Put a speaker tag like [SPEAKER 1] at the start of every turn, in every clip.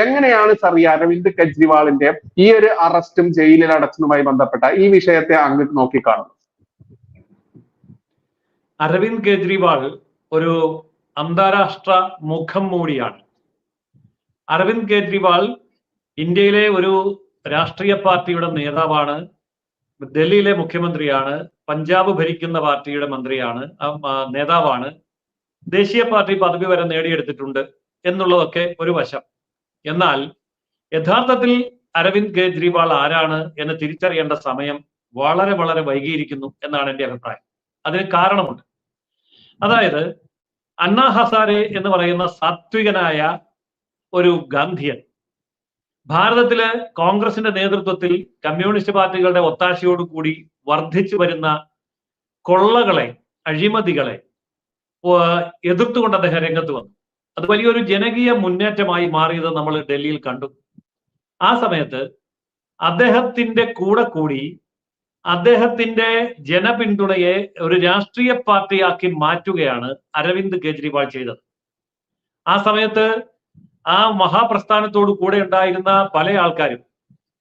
[SPEAKER 1] എങ്ങനെയാണ് സർ ഈ അരവിന്ദ് കെജ്രിവാളിന്റെ ഈ ഒരു അറസ്റ്റും ജയിലിൽ അടച്ചതുമായി ബന്ധപ്പെട്ട ഈ വിഷയത്തെ അങ്ങ് നോക്കിക്കാണുന്നത്?
[SPEAKER 2] അരവിന്ദ് കെജ്രിവാൾ ഒരു അന്താരാഷ്ട്ര മുഖം മൂടിയാണ്. അരവിന്ദ് കെജ്രിവാൾ ഇന്ത്യയിലെ ഒരു രാഷ്ട്രീയ പാർട്ടിയുടെ നേതാവാണ് ഡൽഹിയിലെ മുഖ്യമന്ത്രിയാണ് പഞ്ചാബ് ഭരിക്കുന്ന പാർട്ടിയുടെ മന്ത്രിയാണ് നേതാവാണ്. ദേശീയ പാർട്ടി പദവി വരെ നേടിയെടുത്തിട്ടുണ്ട് എന്നുള്ളതൊക്കെ ഒരു വശം. എന്നാൽ യഥാർത്ഥത്തിൽ അരവിന്ദ് കെജ്രിവാൾ ആരാണ് എന്ന് തിരിച്ചറിയേണ്ട സമയം വളരെ വളരെ വൈകിയിരിക്കുന്നു എന്നാണ് എന്റെ അഭിപ്രായം. അതിന് കാരണമുണ്ട്. അതായത് അണ്ണാ ഹസാരെ എന്ന് പറയുന്ന സാത്വികനായ ഒരു ഗാന്ധിയൻ ഭാരതത്തിലെ കോൺഗ്രസിന്റെ നേതൃത്വത്തിൽ കമ്മ്യൂണിസ്റ്റ് പാർട്ടികളുടെ ഒത്താശയോടുകൂടി വർദ്ധിച്ചു വരുന്ന കൊള്ളകളെ അഴിമതികളെ എതിർത്തുകൊണ്ട് അദ്ദേഹം രംഗത്ത് വന്നു. അത് വലിയൊരു ജനകീയ മുന്നേറ്റമായി മാറിയത് നമ്മൾ ഡൽഹിയിൽ കണ്ടു. ആ സമയത്ത് അദ്ദേഹത്തിന്റെ കൂടെ കൂടി അദ്ദേഹത്തിന്റെ ജനപിന്തുണയെ ഒരു രാഷ്ട്രീയ പാർട്ടിയാക്കി മാറ്റുകയാണ് അരവിന്ദ് കെജ്രിവാൾ ചെയ്തത്. ആ സമയത്ത് ആ മഹാപ്രസ്ഥാനത്തോടു കൂടെ ഉണ്ടായിരുന്ന പല ആൾക്കാരും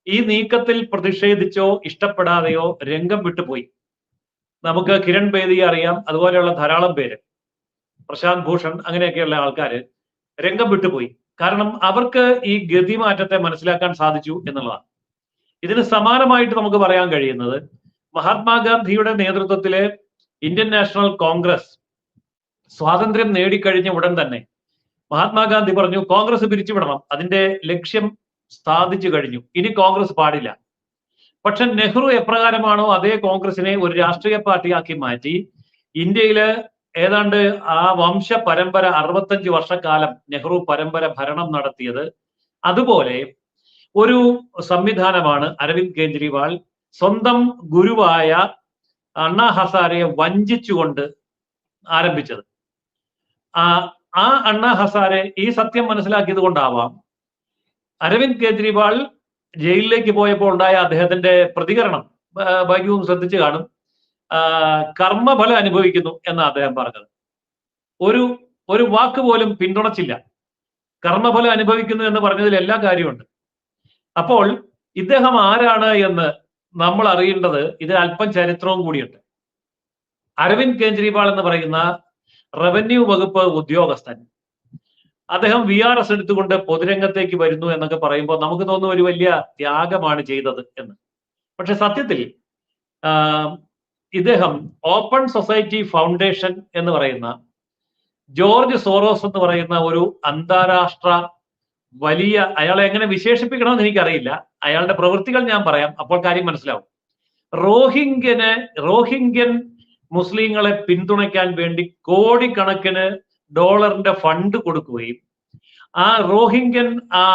[SPEAKER 2] ഈ നീക്കത്തിൽ പ്രതിഷേധിച്ചോ ഇഷ്ടപ്പെടാതെയോ രംഗം വിട്ടുപോയി. നമുക്ക് കിരൺ ബേദിയെ അറിയാം അതുപോലെയുള്ള ധാരാളം പേര്. പ്രശാന്ത് ഭൂഷൺ അങ്ങനെയൊക്കെയുള്ള ആൾക്കാർ രംഗം വിട്ടുപോയി. കാരണം അവർക്ക് ഈ ഗതിമാറ്റത്തെ മനസ്സിലാക്കാൻ സാധിച്ചു എന്നുള്ളതാണ്. ഇതിന് സമാനമായിട്ട് നമുക്ക് പറയാൻ കഴിയുന്നത് മഹാത്മാഗാന്ധിയുടെ നേതൃത്വത്തിലെ ഇന്ത്യൻ നാഷണൽ കോൺഗ്രസ് സ്വാതന്ത്ര്യം നേടിക്കഴിഞ്ഞ ഉടൻ തന്നെ മഹാത്മാഗാന്ധി പറഞ്ഞു കോൺഗ്രസ് പിരിച്ചുവിടണം. അതിന്റെ ലക്ഷ്യം സ്ഥാപിച്ചു കഴിഞ്ഞു. ഇനി കോൺഗ്രസ് പാടില്ല. പക്ഷെ നെഹ്റു എപ്രകാരമാണോ അതേ കോൺഗ്രസിനെ ഒരു രാഷ്ട്രീയ പാർട്ടിയാക്കി മാറ്റി ഇന്ത്യയിൽ ഏതാണ്ട് ആ വംശ പരമ്പര അറുപത്തഞ്ച് വർഷക്കാലം നെഹ്റു പരമ്പര ഭരണം നടത്തിയത് അതുപോലെ ഒരു സംവിധാനമാണ് അരവിന്ദ് കെജ്രിവാൾ. സ്വന്തം ഗുരുവായ അണ്ണാ ഹസാരയെ വഞ്ചിച്ചുകൊണ്ട് ആരംഭിച്ചത്. ആ ആ അണ്ണാ ഹസാരെ ഈ സത്യം മനസ്സിലാക്കിയത് കൊണ്ടാവാം. അരവിന്ദ് കെജ്രിവാൾ ജയിലിലേക്ക് പോയപ്പോൾ ഉണ്ടായ അദ്ദേഹത്തിന്റെ പ്രതികരണം ഭാഗ്യവും ശ്രദ്ധിച്ചു കാണും. കർമ്മഫലം അനുഭവിക്കുന്നു എന്നാണ് അദ്ദേഹം പറഞ്ഞത്. ഒരു ഒരു വാക്ക് പോലും പിന്തുണച്ചില്ല. കർമ്മഫലം അനുഭവിക്കുന്നു എന്ന് പറഞ്ഞതിൽ എല്ലാ കാര്യമുണ്ട്. അപ്പോൾ ഇദ്ദേഹം ആരാണ് എന്ന് നമ്മൾ അറിയേണ്ടത് ഇതിൽ അല്പം ചരിത്രവും കൂടിയുണ്ട്. അരവിന്ദ് കെജ്രിവാൾ എന്ന് പറയുന്ന റവന്യൂ വകുപ്പ് ഉദ്യോഗസ്ഥൻ. അദ്ദേഹം വി ആർ എസ് എടുത്തുകൊണ്ട് പൊതുരംഗത്തേക്ക് വരുന്നു എന്നൊക്കെ പറയുമ്പോൾ നമുക്ക് തോന്നുന്ന ഒരു വലിയ ത്യാഗമാണ് ചെയ്തത് എന്ന്. പക്ഷെ സത്യത്തിൽ ഇദ്ദേഹം ഓപ്പൺ സൊസൈറ്റി ഫൗണ്ടേഷൻ എന്ന് പറയുന്ന ജോർജ് സോറോസ് എന്ന് പറയുന്ന ഒരു അന്താരാഷ്ട്ര വലിയ അയാളെ എങ്ങനെ വിശേഷിപ്പിക്കണമെന്ന് എനിക്കറിയില്ല. അയാളുടെ പ്രവൃത്തികൾ ഞാൻ പറയാം അപ്പോൾ കാര്യം മനസ്സിലാവും. റോഹിംഗ്യന് റോഹിംഗ്യൻ മുസ്ലിങ്ങളെ പിന്തുണയ്ക്കാൻ വേണ്ടി കോടിക്കണക്കിന് ഡോളറിന്റെ ഫണ്ട് കൊടുക്കുകയും ആ റോഹിംഗ്യൻ ആ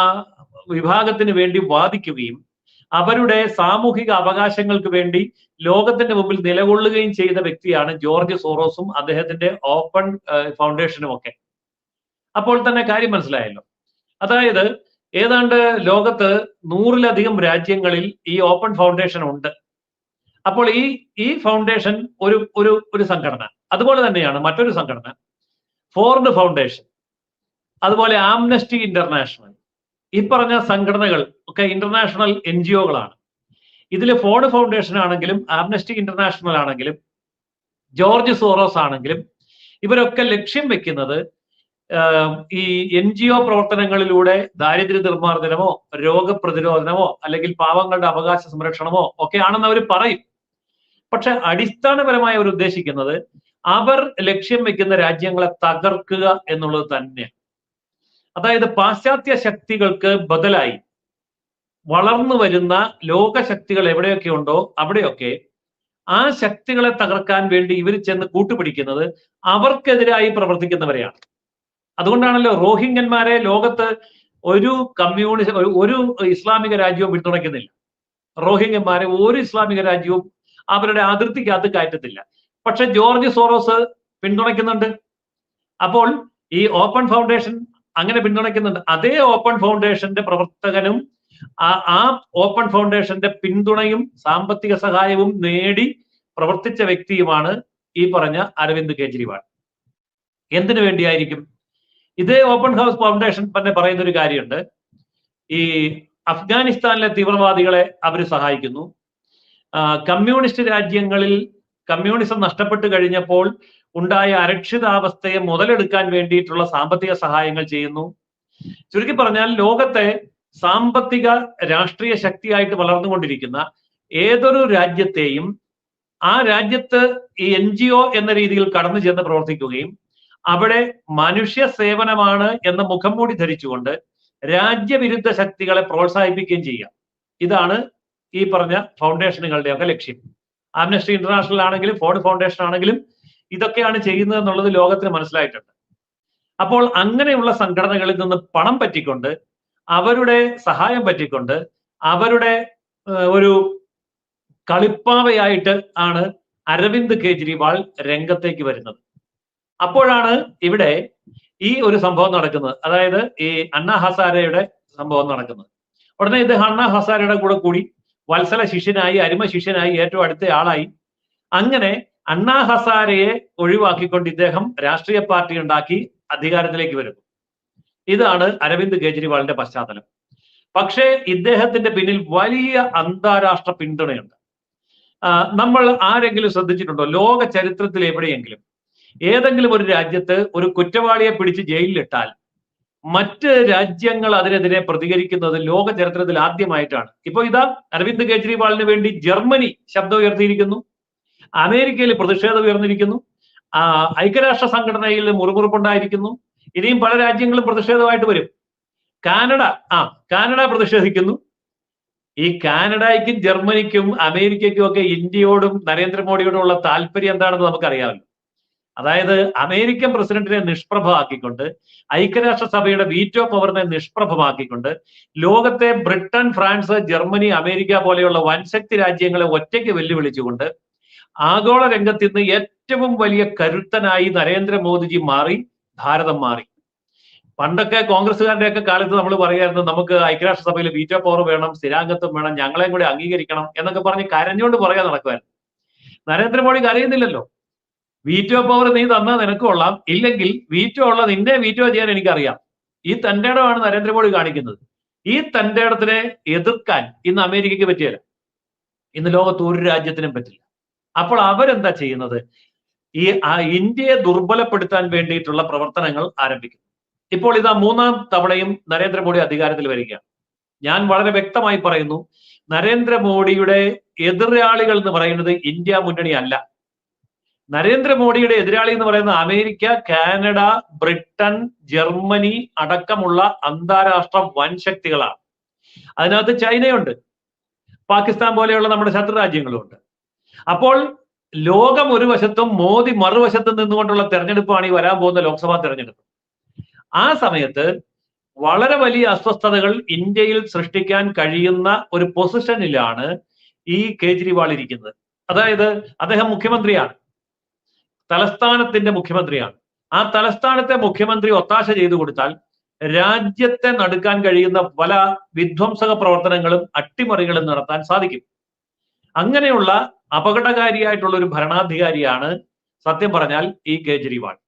[SPEAKER 2] വിഭാഗത്തിന് വേണ്ടി വാദിക്കുകയും അവരുടെ സാമൂഹിക അവകാശങ്ങൾക്ക് വേണ്ടി ലോകത്തിന്റെ മുമ്പിൽ നിലകൊള്ളുകയും ചെയ്ത വ്യക്തിയാണ് ജോർജ് സോറോസും അദ്ദേഹത്തിന്റെ ഓപ്പൺ ഫൗണ്ടേഷനും ഒക്കെ. അപ്പോൾ തന്നെ കാര്യം മനസ്സിലായല്ലോ. അതായത് ഏതാണ്ട് ലോകത്ത് നൂറിലധികം രാജ്യങ്ങളിൽ ഈ ഓപ്പൺ ഫൗണ്ടേഷൻ ഉണ്ട്. അപ്പോൾ ഈ ഈ ഫൗണ്ടേഷൻ ഒരു ഒരു ഒരു സംഘടന. അതുപോലെ തന്നെയാണ് മറ്റൊരു സംഘടന. Ford Foundation. അതുപോലെ ആംനസ്റ്റി ഇന്റർനാഷണൽ. ഈ പറഞ്ഞ സംഘടനകൾ ഒക്കെ ഇന്റർനാഷണൽ എൻ ജി ഒകളാണ് ഇതിൽ ഫോർഡ് ഫൗണ്ടേഷൻ ആണെങ്കിലും ആംനസ്റ്റി ഇന്റർനാഷണൽ ആണെങ്കിലും ജോർജ് സോറോസ് ആണെങ്കിലും ഇവരൊക്കെ ലക്ഷ്യം വെക്കുന്നത് ഈ എൻ ജി ഒ പ്രവർത്തനങ്ങളിലൂടെ ദാരിദ്ര്യ നിർമ്മാർജനമോ രോഗപ്രതിരോധനമോ അല്ലെങ്കിൽ പാവങ്ങളുടെ അവകാശ സംരക്ഷണമോ ഒക്കെ ആണെന്ന് അവർ പറയും. പക്ഷെ അടിസ്ഥാനപരമായി അവർ ഉദ്ദേശിക്കുന്നത് അവർ ലക്ഷ്യം വെക്കുന്ന രാജ്യങ്ങളെ തകർക്കുക എന്നുള്ളത് തന്നെയാണ്. അതായത് പാശ്ചാത്യ ശക്തികൾക്ക് ബദലായി വളർന്നു വരുന്ന ലോക ശക്തികൾ എവിടെയൊക്കെ ഉണ്ടോ അവിടെയൊക്കെ ആ ശക്തികളെ തകർക്കാൻ വേണ്ടി ഇവർ ചെന്ന് കൂട്ടുപിടിക്കുന്നത് അവർക്കെതിരായി പ്രവർത്തിക്കുന്നവരെയാണ്. അതുകൊണ്ടാണല്ലോ റോഹിംഗ്യന്മാരെ ലോകത്ത് ഒരു കമ്മ്യൂണിസ്റ്റ് ഒരു ഇസ്ലാമിക രാജ്യവും പിന്തുണയ്ക്കുന്നില്ല. റോഹിംഗ്യന്മാരെ ഒരു ഇസ്ലാമിക രാജ്യവും അവരുടെ അതിർത്തിക്കകത്ത് കയറ്റത്തില്ല. പക്ഷെ ജോർജ് സോറോസ് പിന്തുണയ്ക്കുന്നുണ്ട്. അപ്പോൾ ഈ ഓപ്പൺ ഫൗണ്ടേഷൻ അങ്ങനെ പിന്തുണയ്ക്കുന്നുണ്ട്. അതേ ഓപ്പൺ ഫൗണ്ടേഷന്റെ പ്രവർത്തകനും ആ ഓപ്പൺ ഫൗണ്ടേഷന്റെ പിന്തുണയും സാമ്പത്തിക സഹായവും നേടി പ്രവർത്തിച്ച വ്യക്തിയുമാണ് ഈ പറഞ്ഞ അരവിന്ദ് കേജ്രിവാൾ. എന്തിനു വേണ്ടിയായിരിക്കും? ഇതേ ഓപ്പൺ ഹൗസ് ഫൗണ്ടേഷൻ തന്നെ പറയുന്ന ഒരു കാര്യമുണ്ട്. ഈ അഫ്ഗാനിസ്ഥാനിലെ തീവ്രവാദികളെ അവർ സഹായിക്കുന്നു. കമ്മ്യൂണിസ്റ്റ് രാജ്യങ്ങളിൽ കമ്മ്യൂണിസം നഷ്ടപ്പെട്ടു കഴിഞ്ഞപ്പോൾ ഉണ്ടായ അരക്ഷിതാവസ്ഥയെ മുതലെടുക്കാൻ വേണ്ടിയിട്ടുള്ള സാമ്പത്തിക സഹായങ്ങൾ ചെയ്യുന്നു. ചുരുക്കി പറഞ്ഞാൽ ലോകത്തെ സാമ്പത്തിക രാഷ്ട്രീയ ശക്തിയായിട്ട് വളർന്നുകൊണ്ടിരിക്കുന്ന ഏതൊരു രാജ്യത്തെയും ആ രാജ്യത്ത് ഈ എൻ ജി ഒ എന്ന രീതിയിൽ കടന്നു ചെന്ന് പ്രവർത്തിക്കുകയും അവിടെ മനുഷ്യ സേവനമാണ് എന്ന മുഖം മൂടി ധരിച്ചുകൊണ്ട് രാജ്യവിരുദ്ധ ശക്തികളെ പ്രോത്സാഹിപ്പിക്കുകയും ചെയ്യാം. ഇതാണ് ഈ പറഞ്ഞ ഫൗണ്ടേഷനുകളുടെ ഒക്കെ ലക്ഷ്യം. ആംനസ്റ്റി ഇന്റർനാഷണൽ ആണെങ്കിലും ഫോർഡ് ഫൗണ്ടേഷൻ ആണെങ്കിലും ഇതൊക്കെയാണ് ചെയ്യുന്നത് എന്നുള്ളത് ലോകത്തിന് മനസ്സിലായിട്ടുണ്ട്. അപ്പോൾ അങ്ങനെയുള്ള സംഘടനകളിൽ നിന്ന് പണം പറ്റിക്കൊണ്ട് അവരുടെ സഹായം പറ്റിക്കൊണ്ട് അവരുടെ ഒരു കളിപ്പാവയായിട്ട് ആണ് അരവിന്ദ് കേജ്രിവാൾ രംഗത്തേക്ക് വരുന്നത്. അപ്പോഴാണ് ഇവിടെ ഈ ഒരു സംഭവം നടക്കുന്നത്. അതായത് ഈ അണ്ണ ഹസാരയുടെ സംഭവം നടക്കുന്നത്. ഉടനെ ഇത് അണ്ണ ഹസാരയുടെ കൂടെ കൂടി വത്സല ശിഷ്യനായി അരിമ ശിഷ്യനായി ഏറ്റവും അടുത്ത ആളായി. അങ്ങനെ അണ്ണാ ഹസാരയെ ഒഴിവാക്കിക്കൊണ്ട് ഇദ്ദേഹം രാഷ്ട്രീയ പാർട്ടി ഉണ്ടാക്കി അധികാരത്തിലേക്ക് വരുന്നു. ഇതാണ് അരവിന്ദ് കേജ്രിവാളിന്റെ പശ്ചാത്തലം. പക്ഷേ ഇദ്ദേഹത്തിന്റെ പിന്നിൽ വലിയ അന്താരാഷ്ട്ര പിന്തുണയുണ്ട്. നമ്മൾ ആരെങ്കിലും ശ്രദ്ധിച്ചിട്ടുണ്ടോ? ലോക ചരിത്രത്തിൽ എവിടെയെങ്കിലും ഏതെങ്കിലും ഒരു രാജ്യത്ത് ഒരു കുറ്റവാളിയെ പിടിച്ച് ജയിലിലിട്ടാൽ മറ്റ് രാജ്യങ്ങൾ അതിനെതിരെ പ്രതികരിക്കുന്നത് ലോക ചരിത്രത്തിൽ ആദ്യമായിട്ടാണ്. ഇപ്പൊ ഇതാ അരവിന്ദ് കേജ്രിവാളിന് വേണ്ടി ജർമ്മനി ശബ്ദം ഉയർത്തിയിരിക്കുന്നു അമേരിക്കയിൽ പ്രതിഷേധം ഉയർന്നിരിക്കുന്നു. ഐക്യരാഷ്ട്ര സംഘടനയിൽ മുറിമുറുപ്പുണ്ടായിരിക്കുന്നു. ഇനിയും പല രാജ്യങ്ങളും പ്രതിഷേധമായിട്ട് വരും. കാനഡ ആ കാനഡ പ്രതിഷേധിക്കുന്നു. ഈ കാനഡയ്ക്കും ജർമ്മനിക്കും അമേരിക്കയ്ക്കും ഒക്കെ ഇന്ത്യയോടും നരേന്ദ്രമോദിയോടും ഉള്ള താല്പര്യം എന്താണെന്ന് നമുക്കറിയാമല്ലോ. അതായത് അമേരിക്കൻ പ്രസിഡന്റിനെ നിഷ്പ്രഭമാക്കിക്കൊണ്ട് ഐക്യരാഷ്ട്ര സഭയുടെ വീറ്റോ പവറിനെ നിഷ്പ്രഭമാക്കിക്കൊണ്ട് ലോകത്തെ ബ്രിട്ടൻ ഫ്രാൻസ് ജർമ്മനി അമേരിക്ക പോലെയുള്ള വൻശക്തി രാജ്യങ്ങളെ ഒറ്റയ്ക്ക് വെല്ലുവിളിച്ചുകൊണ്ട് ആഗോള രംഗത്ത് ഇന്ന് ഏറ്റവും വലിയ കരുത്തനായി നരേന്ദ്രമോദിജി മാറി ഭാരതം മാറി. പണ്ടൊക്കെ കോൺഗ്രസ്സുകാരുടെ ഒക്കെ കാലത്ത് നമ്മൾ പറയായിരുന്നു നമുക്ക് ഐക്യരാഷ്ട്രസഭയിൽ വീറ്റോ പവർ വേണം സ്ഥിരാംഗത്വം വേണം ഞങ്ങളെയും കൂടി അംഗീകരിക്കണം എന്നൊക്കെ പറഞ്ഞ് കരഞ്ഞുകൊണ്ട് പറയാൻ നടക്കുമായിരുന്നു നരേന്ദ്രമോദി കരയുന്നില്ലല്ലോ. വീറ്റോ പവർ നീ തന്നാൽ നിനക്ക് കൊള്ളാം. ഇല്ലെങ്കിൽ വീറ്റോ ഉള്ള നിന്റെ വീറ്റോ ചെയ്യാൻ എനിക്കറിയാം. ഈ തന്റെ ഇടമാണ് നരേന്ദ്രമോദി കാണിക്കുന്നത്. ഈ തന്റെ ഇടത്തിനെ എതിർക്കാൻ ഇന്ന് അമേരിക്കയ്ക്ക് പറ്റിയല്ല. ഇന്ന് ലോകത്ത് ഒരു രാജ്യത്തിനും പറ്റില്ല. അപ്പോൾ അവരെന്താ ചെയ്യുന്നത്? ഈ ഇന്ത്യയെ ദുർബലപ്പെടുത്താൻ വേണ്ടിയിട്ടുള്ള പ്രവർത്തനങ്ങൾ ആരംഭിക്കുന്നു. ഇപ്പോൾ ഇതാ മൂന്നാം തവണയും നരേന്ദ്രമോദി അധികാരത്തിൽ വരികയാണ്. ഞാൻ വളരെ വ്യക്തമായി പറയുന്നു നരേന്ദ്രമോദിയുടെ എതിരാളികൾ എന്ന് പറയുന്നത് ഇന്ത്യ മുന്നണി അല്ല. നരേന്ദ്രമോദിയുടെ എതിരാളി എന്ന് പറയുന്നത് അമേരിക്ക കാനഡ ബ്രിട്ടൻ ജർമ്മനി അടക്കമുള്ള അന്താരാഷ്ട്ര വൻശക്തികളാണ് അതിനകത്ത് ചൈനയുണ്ട്. പാകിസ്ഥാൻ പോലെയുള്ള നമ്മുടെ ശത്രു രാജ്യങ്ങളുമുണ്ട് അപ്പോൾ ലോകം ഒരു വശത്തും മോദി മറുവശത്തും നിന്നുകൊണ്ടുള്ള തെരഞ്ഞെടുപ്പാണ് ഈ വരാൻ പോകുന്ന ലോക്സഭാ തെരഞ്ഞെടുപ്പ്. ആ സമയത്ത് വളരെ വലിയ അസ്വസ്ഥതകൾ ഇന്ത്യയിൽ സൃഷ്ടിക്കാൻ കഴിയുന്ന ഒരു പൊസിഷനിലാണ് ഈ കേജ്രിവാൾ ഇരിക്കുന്നത്. അതായത് അദ്ദേഹം മുഖ്യമന്ത്രിയാണ്. തലസ്ഥാനത്തിന്റെ മുഖ്യമന്ത്രിയാണ്. ആ തലസ്ഥാനത്തെ മുഖ്യമന്ത്രി ഒത്താശ ചെയ്തു കൊടുത്താൽ രാജ്യത്തെ നടുക്കാൻ കഴിയുന്ന പല വിധ്വംസക പ്രവർത്തനങ്ങളും അട്ടിമറികളും നടത്താൻ സാധിക്കും. അങ്ങനെയുള്ള അപകടകാരിയായിട്ടുള്ള ഒരു ഭരണാധികാരിയാണ് സത്യം പറഞ്ഞാൽ ഈ കേജ്രിവാൾ.